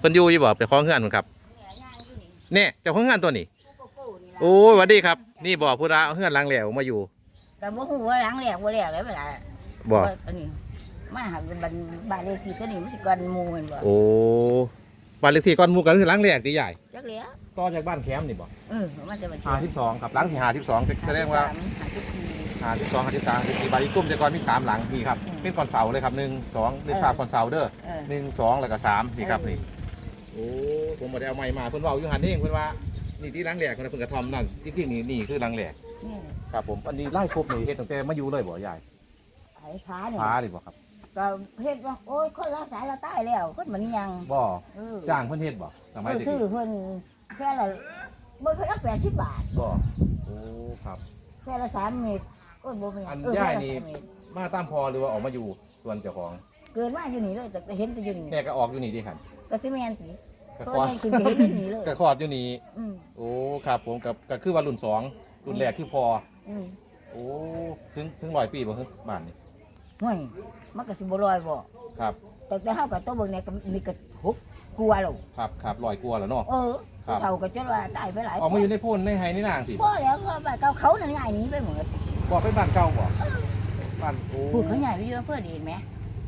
เพิ่นอยู่อยู่บ่ไปคล้องเฮือนเพิ่นครับเนี่ยเจ้าของเฮือนตัวนี้โอ้ยหวัสดีครับ นี่บ่ผู้ราเอาเฮือนหลังแหลวมาอยู่แต่บ่ฮู้ว่าหลังแหลกบ่แหลกเลยเวลาบ่ว่าอันนี้มาหาเป็นบ้านบ้านเลขที่ตัวนี้มันสิก่อนหมู่แม่นบ่โอ้บ้านเลขที่ก้อนหมู่กันคือหลังแหลกที่ใหญ่จักเหลียต่อจากบ้านแคมป์นี่บ่เออมันจะมาหาที่สองครับหลังที่หาที่สองแสดงว่าหาที่สี่หาที่สองหาที่สามหาที่สี่บ้านที่กุ้มแต่ก่อนมีสามหลังนี่ครับอืมเป็นก่อนเสาเลยครับหนึ่งสองนี่ภาพก่อนเสาเด้อเออหนึ่งสองแล้วก็สามนี่ครับเออนี่ โอ้ผมบ่ได้เอาไม้มาเพิ่นเว้าอยู่หันเองเพิ่นว่านี่ที่หลังแหลกเพิ่นนะเพิ่นกระทอมนั่นจริงๆนี่นี่คือหลังแหลกนี่ครับผมอันนี้ไล่ครบนี่เฮ็ดตั้งแต่มาอยู่เลยบ่ยายไอ้ขาเนี่ยฟ้าดิบ่ครับก็เฮ็ดว่าโอ้ยคนรักษาเราตายแล้วคนมันยังบ่เออจ้างเพิ่นเฮ็ดบ่สมัยเออเด็กซื้อเพิ่นแค่ละเบิ่งเพิ่นละ80บาทบ่โอ้ครับแค่ละ3เมตรโอ้ยบ่แม่นอันเออย่ายนี่แค่ละสามเมตรมาตามพอหรือว่าออกมาอยู่ส่วนเจ้าของเกิดมาอยู่นี่เลยแต่เห็นแต่อยู่นี่แม่ก็ออกอยู่นี่ดิครับก็สิแม่นสิ ก็ตัวคลอดนี้คือเห็นอยู่นี่เลยก็คลอดอยู่นี่อืมโอ้ครับผมกับก็คือว่ารุ่นสองรุ่นแรกคือพออืมโอ้ถึงถึงร้อยปีบ่คือบ้านนี่ห่วยมันก็สิบ่ลอยบ่ครับแต่แต่เฮากับตัวเบิ่งเนี่ยก็มีก็หกกลัวแล้วครับครับร้อยกว่าแล้วเนาะ เออครับ เฒ่าก็จนว่าตายไปหลายออกมาอยู่ในโพ่นในไฮในนางสิบ่แล้วก็บ้านเก่าเขานั่นง่ายหนี้ไปหมดบอกเป็นบ้านเก่าบ่บ้านโอ้พูดเขาใหญ่ไปอยู่อำเพื่อดีไหม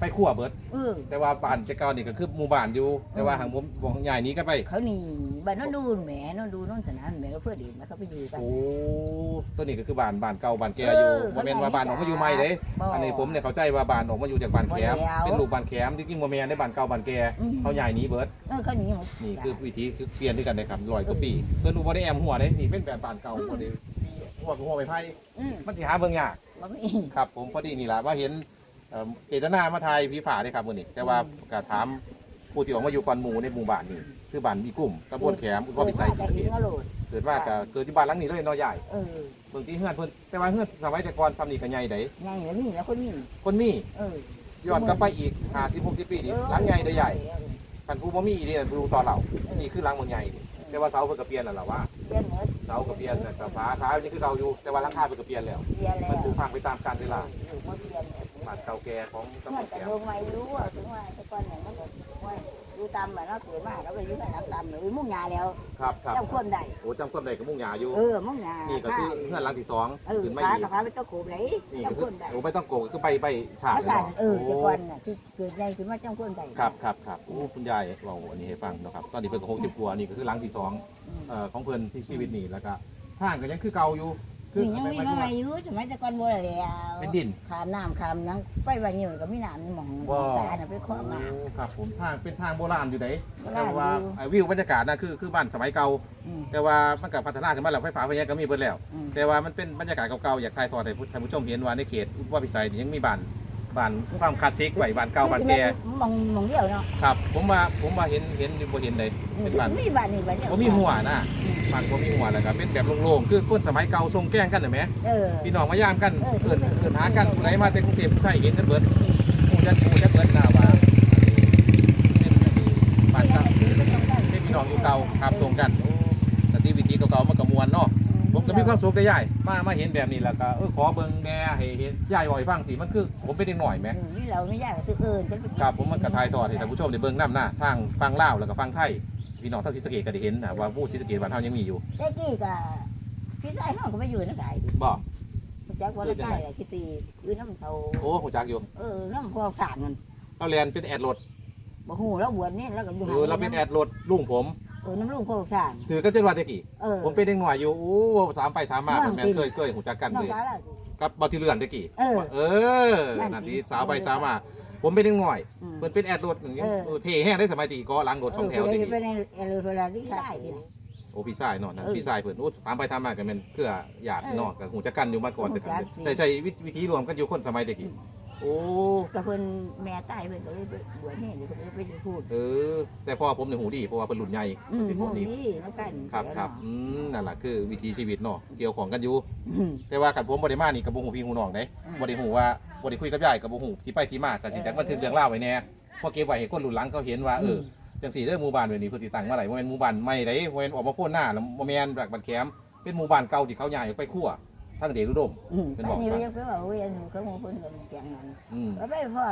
ไปขั้วเบิด เออแต่ว่าบ้านแต่เก่านี่ก็คือหมู่บ้านอยู่ แต่ว่าหางผมบอกใหญ่นี้ก็ไป เขานี่บ้านโนนดูนแหมโนนดูโนนสนานแหมอำเพื่อดีไหมเขาไปอยู่กัน โอ้ตัวนี้ก็คือบ้านบ้านเก่าบ้านแก่อยู่เออบ่แม่นว่าบ้านออกมาอยู่ใหม่เด้ บ่อันนี้ผมเนี่ยเข้าใจว่าบ้านออกมาอยู่จากบ้านแคมป์บ่แล้วเป็นลูกบ้านแคมป์จริงๆบ่แม่นได้บ้านเก่าบ้านแก่อืม เขาใหญ่หนี้เบิด เออเขาหนีหมดนี่คือวิธีคือเปลี่ยนด้วยกันเลยครับร้อยกว่าปีเพิ่นบ่ได้แอมหัวเด้นี่เป็นแบบบ้านเก่าบ่ได้หัวกับหัวไม้ไผ่อืมมันสิหาเบิ่งยาก บ่มี ครับผมพอดีนี่ล่ะว่าเห็น เอ่อเจตนามาถ่ายผีฝาเด้ครับมื้อนี้แต่ว่าก็ถามผู้ที่ออกมาอยู่ก่อนหมู่ในหมู่บ้านนี่คือบ้านอีกุ้มตำบลแขมอุทธรพิสัยแต่เขหิตงอโลดเกิดว่าก็เกิดที่บ้านหลังนี้เลยเนาะใหญ่เออเบิ่งที่เฮือนเพิ่นแต่ว่าเฮือนสมัยแต่ก่อนทำนี่ก็ใหญ่ไดไงแล้วนี่แล้วคนนี้คนมีเออย้อนกลับไปอีก50 60ปีนี่หลังใหญ่ได้ใหญ่คันผู้บ่มีอีนี่ดูต่อเรานี่คือหลังมันใหญ่นี่แต่ว่าเสาเพิ่นก็เปลี่ยนแล้วล่ะว่าเปลี่ยนหมดเสาก็เปลี่ยนแต่ฝาท้ายนี่คือเราอยู่แต่ว่าหลังคาเพิ่นก็เปลี่ยนแล้วเปลี่ยนแล้มันวถูกพังไปตามกาลเวลา เออมันเปลี่ยนหมดบ้านเก่าแก่ของตำบเมื่อลแต่แขมลงมารู้ว่าถึงว่าแต่ก่อนเนี่ยมันก็ว่าอยู่ตามแบบเราเกิดมาเราก็อยู่กันรับตามเลยมุ่งยาแล้วครับครับเจ้าควรได้โอ้จำความได้กับมุ่งหยาอยู่ เออมุ่งยานี่ก็คือเฮือนหลังที่สองเออขึ้นไม่ฟ้าอีกกับฟ้าเป็นเจ้าโขบไหนนี่เจ้าก็คคือวรได้โอ้ไม่ต้องโกงก็คือใบใบฉาดภาษาเนาะเออแต่ก่อนน่ะที่เกิดในคือว่าเจ้าควรได้ ครับครับครับโอ้คุณยายเราอันนี้ให้ฟังเนาะครับ ตอนนี้เพิ่นก็หกสิบกว่านี่ก็คือหลังที่สองอืม เอ่อของเพิ่นที่ชีวิตนี่แล้วก็ทางก็ยังคือเก่าอยู่ คืนี่ยังมีหายมาถึงใหม่ว่าอยู่สมัยแต่ก่อนบ่ได้แล้วเป็นดินขามน้ำขามหยังไปวันนี้มันก็มีน้ำในหม่องว้าสาน่ะไปขอมาโอ้ครับผมทางเป็นทางโบราณอยู่ไหนโบราณแต่ว่าอยู่ไอ้วิวบรรยากาศน่ะคือคือบ้านสมัยเก่าอืมแต่ว่ามันก็พัฒนาขึ้นมาแล้วไฟฟ้าไฟแยกก็มีเบิดแล้วอืมแต่ว่ามันเป็นบรรยากาศเก่าๆอยากถ่ายทอดให้ผู้ท่านผู้ชมเห็นว่าในเขตอุทวพิสัยนี่ยังมีบ้าน บ้านความคลาสสิกไว้บ้านเก่าบ้านแก่หมองหมองเดียวเนาะครับ ผมว่าผมว่าเห็นเห็นอยู่บ่เห็นเลยเป็นบ้านมีบ้านนี่บ้านเดียวบ่มีหัวนะบ้านบ่มีหัวแล้วก็เป็นแบบโล่งๆคือคนสมัยเก่าทรงแกล้งกันน่ะแหมเออพี่น้องมาย่ามกันเออเอิ้นเอิ้นหากันผู้ใดมาแต่กรุงเทพผู้ใดเห็นกันเบิดผู้จักผู้จักเบิดน่าว่าเป็นบ้านเก่าเป็นพี่น้องอยู่เก่าครับตรงกันแต่ที่วิธีเก่าๆมันก็ม่วนเนาะ ผมก็มีความสุขได้ยายมามาเห็นแบบนี้แล้วก็เออขอเบิ่งแหน่ให้เห็นยายบ่อยฟังสิมันคือ ผมเป็นเด็กหน่อยไหม อืมนี่เราไม่ยากก็ซื้อเอิญกันไปครับผมมันก็ถ่ายทอดให้ท่านผู้ชมได้เบิ่งนํหน้าทางฟังลาวแล้วก็ฟังไทยพี่น้องทางศรีสะเกษก็ได้เห็นนะว่าผู้ศรีสะเกษบ้านเฮายังมีอยู่แต่กี้ก็พี่ชายเขาก็ไปอยู่นั่นไงบ่จักว่าละใกล้คิดตีคือน้ำเตาโอ้ฮู้จักอยู่เออน้ำพอกสารเงินเราเรียนเป็นแอดรถบ่ฮู้แล้วบวชนี่แล้วก็อยู่เออเราเป็นแอดรถลุงผม เออน้ำลุงพอกสารถือกันจังว่าแตะกี้เออ ผมเป็นเด็กหน่อยอยู่โอ้สามไปถามมานั่นแม่นจริงเคยเคยฮู้จักกันน้องเลยสาวล่ะกับบ่ที่เรือนแตะกี้เออเออนั่นที่สาวไปสาวมา ผมเป็นเด็กหน่อยอืมเพิ่นเป็นแอดรถอย่างเงี้ยเออ เออเท่แห้งได้สมัยตะกี้ก็หลังรถสองแถวเอตะอกี้เป็นเออเวลาที่ได้ที่ไหน โอ้พี่ชายเนาะนั่นเออพี่ชายเพิ่นโอ้ตามไปตามมากันเป็นเพื่อญาติเออเนาะกับหูจักกันอยู่มาก่อนแต่หูจักสิแต่ใช้วิธีรวมกันอยู่คนสมัยตะกี้ โอ้กับเพิ่นแม่ตายเพิ่นก็เลยไปบวชนี่เดี๋ยวเพิ่นก็ไปพูดเออ แต่พ่อผมเนี่ยหูดีเพราะว่าเป็นรุ่นใหญ่อืมที่พผวมกนี่นี้แล้วกันครับครับอืมนั่นแหละคือวิถีชีวิตเนาะเกี่ยวของกันอยู่ อืม แต่ว่ากันผมบ่ได้มานี่กับบ่ฮู้พี่ฮู้น้องเด้อืม บ่ได้ฮู้ว่าบ่ได้คุยกับยายกับบ่ฮู้ที่ไปที่มาก็สิจักบันทึกเรื่องราวไว้แน่พอเก็บไว้ให้คนรุ่นหลังเขาเห็นว่าเออจังสี่เด้อหมู่บ้านแบบนี้เพิ่นสิตั้งมาไหลบ่แม่นหมู่บ้านใหม่ไดบ่แม่นออกมาโพ่นหน้าแล้วบ่แม่นแบบบ้านแคมป์เป็นหมู่บ้านเก่าที่เขาย้ายออกไปคั่ว ทางเดชอุดมอืมเป็นบอกอันนี้ว่าเรียกว่าเวียนเขาคงเพิ่นกันแกงนั้นอืมแล้วไปพ่อ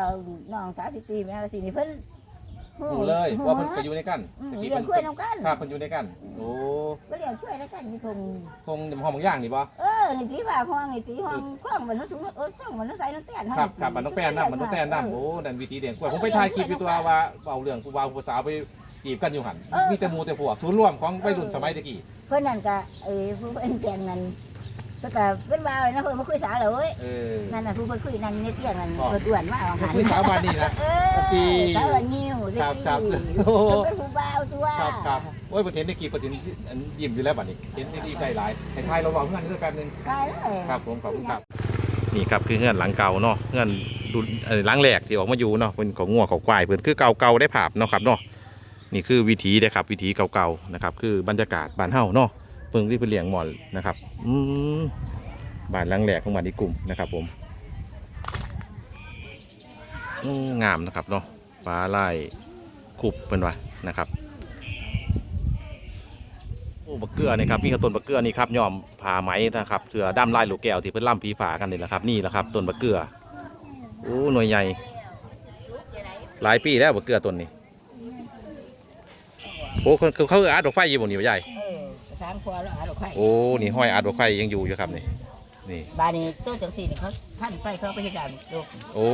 น้องสาวสิตีแม่ว่าสินี่เพิ่นหูเลยว่าเพิ่นก็อยู่ในกันอืมตะกี้เลี้ยเพิ่งนกล้วยน้ำกันครับเพิ่นอยู่ในกัน โอ้ก็เลี้ยงกล้วยน้ำกันที่ทงคงห้องบางอย่างนี่บ่ เออในตีว่าห้องในตีห้องกว้างมันสูงเออช่องมันใส่น้ำเตี้ยนครับครับมันต้องแป้นน้ำมันต้องแป้นน้ำโอ้นั่นวิธีเลี้ยงกล้วยผมไปถ่ายคลิปอยู่ตัวว่าเอาเรื่องผู้บ่าวผู้สาวไปจีบกันอยู่หันมีแต่หมู่แต่พวกศูนย์รวมของวัยรุ่นสมัยตะกี้เพื่อนนั่นก็ไอ้ผู้เป็นแกงนั่น ก็ก็เป็นบ่าวเลยนะเพื่อนมาคุยสาวเลยเว้ยเออนั่นน่ะผู้เพิ่นคุยนั่นในเตี้ยนนั่นอ๋อเพิ่นอ้วนมากอาหารคุยสาวบ้านนี่นะ เออปีสาวละนิ้วครับครับเพิ่นโอ้โหเป็นผู้บ่าวตัวครับครับโอ้ยประเทศตะกี้ประเทศอันยิ้มอยู่แล้วบัดนี้เห็นที่ดีใจหลายให้ทายเราลองเพื่อนด้วยกันนึงตายเลย ครับผมขอบคุณครับนี่ครับคือเฮือนหลังเก่าเนาะเฮือนดูเอ่อหลังแรกที่ออกมาอยู่เนาะเป็นของงัวของควายเพิ่นคือเก่าเก่าได้ภาพเนาะครับเนาะนี่คือวิถีเด้อครับวิถีเก่าๆนะครับคือบรรยากาศบ้านเฮาเนาะ เพิ่งที่เพิ่นเลี้ยงหมอนนะครับ อืมบ้านหลังแรกของบ้านอีกกลุ่มนะครับ ผมงามนะครับเนาะฟ้าไล่คุบเพิ่นว่านะครับโอ้บักเกลือนี่ครับมีกระต้นบักเกลือนี่ครับยอมผาไหมนะครับเสือดำลายลูกแก้วที่เพิ่นล่ำผีฝากันนี่แหละครับนี่แหละครับต้นบักเกลือโอ้หน่วยใหญ่หลายปีแล้วบักเกลือต้นนี้โอ้เขาเขาเอาดดอกไฟอยู่บนนี้ใหญ่ สามครัวแล้วอาลูกไข่โอ้นี่ห้อยอาดดอกไฟยังอยู่อยู่ครับนี่นี่บ้านนี้ต้นจังซี่นี่เขาท่านไปเขาไปเฮ็ดดานลูกโอ้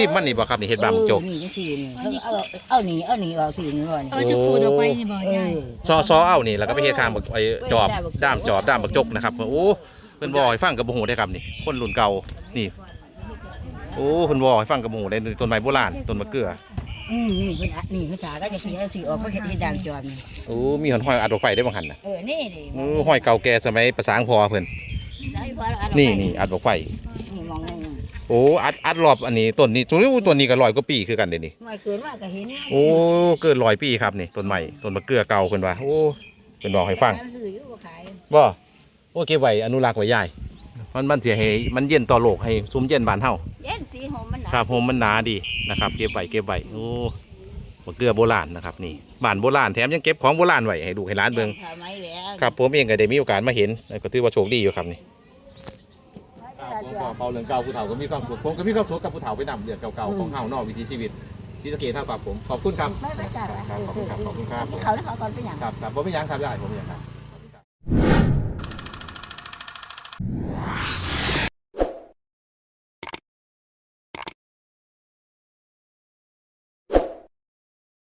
ริมๆมันนี่บ่ครับนี่เฮ็ดบางจกเออนี่จังซี่นี่เขาเอาเอาหนีเอาหนีออกสินี่ก่อนเออจะพูดออกไปนี่บ่เอได้อซอซอเอานี่แล้วก็ไปเฮ็ดทางบักไอ้จอบด้ามจอบด้ามบักจกนะครับโอ้เพิ่นบอกให้ฟังกับบ่ฮู้ได้ครับนี่ คนรุ่นเก่านี่ โอ้เพิ่นบอกให้ฟังกับบ่ฮู้ได้ต้นไม้โบราณต้นมะเกือ อืมนี่เพิ่นอะนี่ภาษาก็จะสีเอาสีออกเขาเฮ็ดเฮ็ดดานจอมนี่โอ้มีหอนห้อยอัดดอกไฟได้บ่หั่นน่ะเออนี่ดิโอ้ห้อยเก่าแก่สมัยประสางพอเพิ่นได้พอแล้วนี่นี่อัดดอกไฟนี่มองนั่นโอ้อัดอัดรอบอันนี้ต้นนี้ตัวนี้ต้นนี้ก็ร้อยกว่าปีคือกันเด้นี่ ไม่เกินว่าก็เห็นโอ้เกินร้อยปีครับนี่ต้นใหม่ต้นมะเกือเก่าเพิ่นว่าโอ้เพิ่นบอกให้ฟัง ซื้ออยู่บ่ขายบ่โอ้เก็บไว้อนุรักษ์ไว้ยาย มันมันสิให้มันเย็นต่อโลกให้ซุ้มเย็นบ้านเฮาเย็นสีหอมมันหนาครับโฮมมันหนาดีนะครับเก็บไว้เก็บไว้โอ้มะเกือโบราณนะครับนี่บ้านโบราณแถมยังเก็บของโบราณไว้ให้ลูกให้หลานเบิ่งผ้าไหมแล้วครับผมเองก็ได้มีโอกาสมาเห็นก็ถือว่าโชคดีอยู่ครับนี่ครับผมก็เบาเรื่องเก่าผู้เฒ่าก็มีความสุขผมก็มีความสุขกับผู้เฒ่าไปนำเรื่องเก่าๆของเฮาเนาะวิถีชีวิตศรีสะเกษเท่ากับผมขอบคุณครับไม่ไปจ้าครับขอบคุณครับขอบคุณครับเขาแล้วเขาก่อนเป็นหยังครับครับผมไม่ยังครับยายผมไม่ยังครับ